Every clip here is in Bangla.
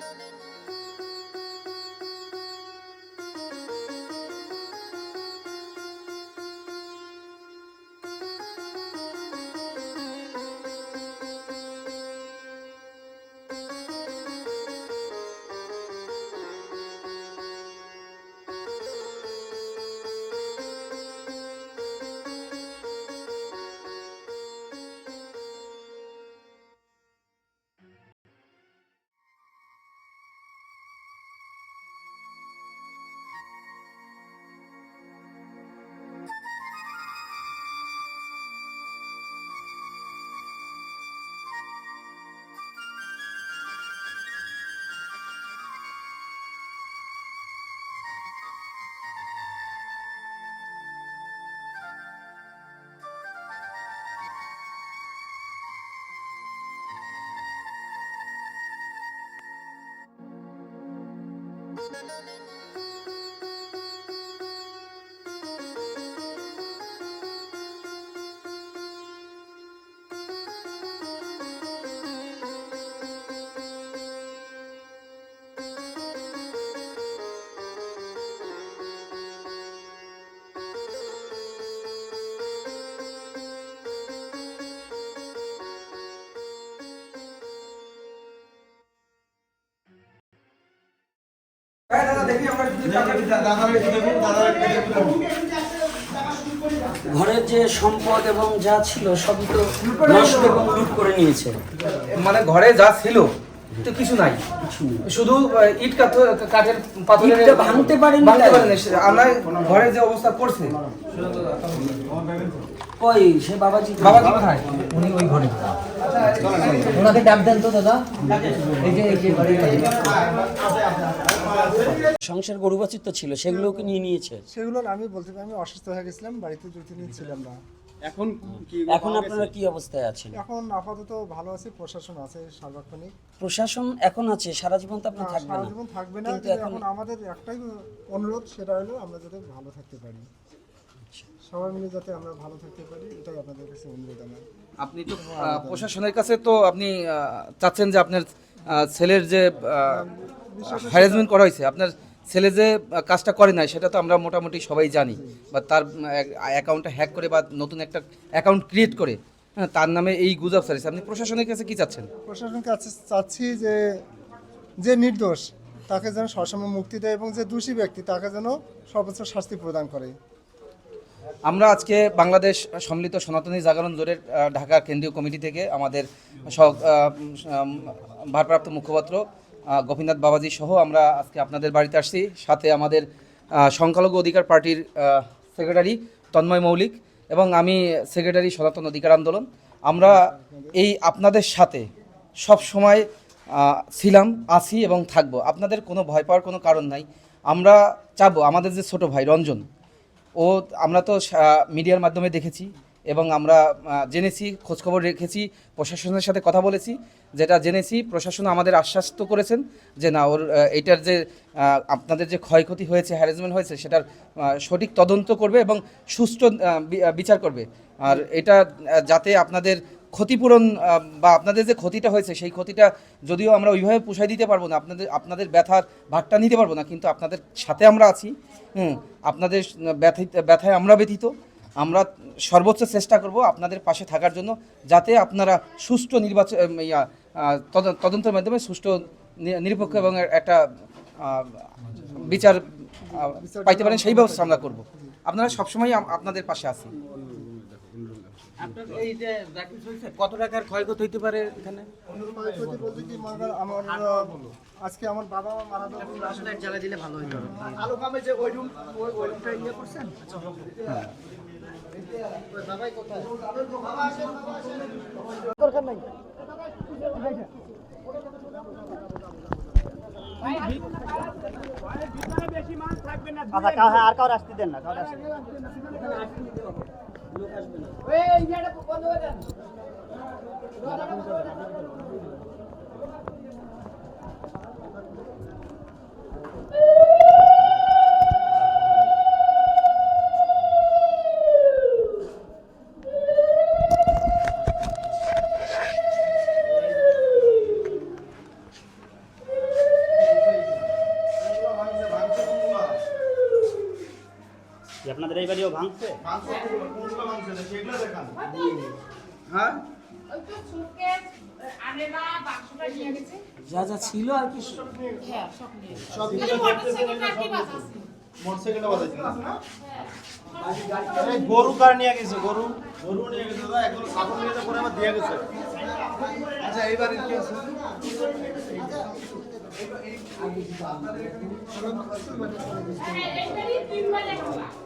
na na na no. ঘরের যে সম্পদ এবং যা ছিল সবই তো নষ্ট এবং লুট করে নিয়েছে। মানে ঘরে যা ছিল তো কিছু নাই। শুধু ইট কাঠের পাথরের ভাঙতে পারেনি ভাঙতে? পারেনি আমরা ঘরে যে অবস্থা করছে। কই সে বাবাজি বাবা কোথায়? উনি ওই ঘরে। ওনাকে ডাক দেন তো দাদা। এই যে এই যে সংসার গরু বাছুর তো ছিল সেগুলোকে নিয়ে নিয়েছে। সেগুলো আমি বলতে পারি আমি অসুস্থ হয়ে গেছিলাম বাড়িতে দুই তিন দিন ছিলাম না। এখন কি এখন আপনারা কি অবস্থায় আছেন? এখন আপাতত ভালো আছে প্রশাসন আছে সার্বক্ষণিক। প্রশাসন এখন আছে সারা জীবন তো আপনি থাকবেন সারা জীবন থাকবে না কিন্তু এখন আমাদের একটাই অনুরোধ সেটা হলো আমরা যাতে ভালো থাকতে পারি। সবাই মিলে যাতে আমরা ভালো থাকতে পারি এটাই আপনাদের কাছে অনুরোধ আমার। আপনি তো প্রশাসনের কাছে তো আপনি চাচ্ছেন যে আপনার ছেলের যে হ্যারাসমেন্ট করা হয়েছে আপনার ছেলে যে কাজটা করে নাই সেটা তো আমরা মোটামুটি সবাই জানি। বা তার অ্যাকাউন্টটা হ্যাক করে বা নতুন একটা অ্যাকাউন্ট ক্রিয়েট করে হ্যাঁ, তার নামে এই গুজব সারিছে আপনি প্রশাসনের কাছে কি চাচ্ছেন? প্রশাসনকে কাছে চাচ্ছি যে যে নির্দোষ তাকে যেন সবসময় মুক্তি দেয় এবং যে দোষী ব্যক্তি তাকে যেন সর্বোচ্চ শাস্তি প্রদান করে। আমরা আজকে বাংলাদেশ সম্মিলিত সনাতনী জাগরণ জোরের ঢাকা কেন্দ্রীয় কমিটি থেকে আমাদের ভারপ্রাপ্ত মুখপাত্র গোপীনাথ বাবাজি সহ আমরা আজকে আপনাদের বাড়িতে আসছি। সাথে আমাদের সংখ্যালঘু অধিকার পার্টির সেক্রেটারি তন্ময় মৌলিক এবং আমি সেক্রেটারি সনাতন অধিকার আন্দোলন। আমরা এই আপনাদের সাথে সব সময় ছিলাম, আছি এবং থাকব। আপনাদের কোনো ভয় পাওয়ার কোনো কারণ নাই। আমরা চাবো, আমাদের যে ছোট ভাই রঞ্জন, ও আমরা তো মিডিয়ার মাধ্যমে দেখেছি। এবং আমরা জেনেছি খোঁজখবর রেখেছি প্রশাসনের সাথে কথা বলেছি। যেটা জেনেছি প্রশাসন আমাদের আশ্বাস তো করেছেন যে না ওর আহ, এইটার যে আপনাদের যে ক্ষয়ক্ষতি হয়েছে হ্যারাসমেন্ট হয়েছে সেটার সঠিক তদন্ত করবে এবং সুষ্ঠু বিচার করবে। আর এটা যাতে আপনাদের ক্ষতিপূরণ বা আপনাদের যে ক্ষতিটা হয়েছে সেই ক্ষতিটা যদিও আমরা ওইভাবে পুষাই দিতে পারব না আপনাদের আপনাদের ব্যথার ভাগটা নিতে পারব না কিন্তু আপনাদের সাথে আমরা আছি। হুম আপনাদের ব্যথিত ব্যথায় আমরা ব্যথিত। আমরা সর্বোচ্চ চেষ্টা করব আপনাদের পাশে থাকার জন্য যাতে আপনারা সুষ্ঠু নির্বাচন ইয়া, তদন্তের মাধ্যমে সুষ্ঠু নিরপেক্ষ এবং একটা বিচার পাইতে পারেন সেই ব্যবস্থা আমরা করব। আপনারা সবসময় আপনাদের পাশে আছি আপনার এই যে ব্যাটিং চলছে কত টাকার ক্ষয়ক্ষতি হইতে পারে এখানে? ক্ষয়ক্ষতি বলতে কি মনে আমার আজকে আমার বাবা মা মারা জ্বালা দিলে ভালো হইতো। আলু কামে যে ওই রুম ওই ওই রুমটা ইয়ে করছেন? আচ্ছা কাহা আর কাউর আসতে দেন না কাউর আসতে লোক আসবে না। আপনাদের এই বাড়িও ভাঙছে? হ্যাঁ? যা যা ছিল আর কি হ্যাঁ গরু কার নিয়ে গেছে গরু? গরু নিয়ে গেছে দাদা এখন ছাগল নিয়ে পরে আবার দিয়ে গেছে। আচ্ছা এই বাড়ির কি আছে? হ্যাঁ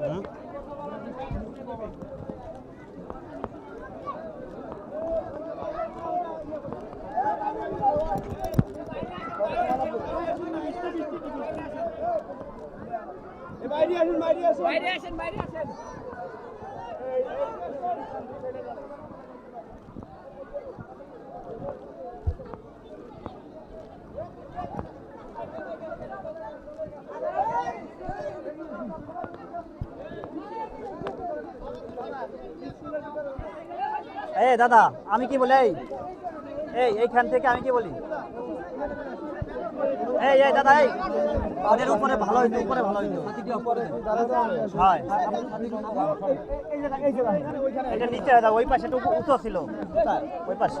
嗯。দাদা আমি কি বলি এই এইখান থেকে আমি কি বলি এই দাদা এই উপরে ভালো হইতো উপরে ভালো হইতো এটা ওই পাশে ছিল ওই পাশে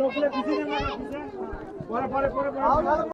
লোকলে পিছিয়ে পরে পরে পরে।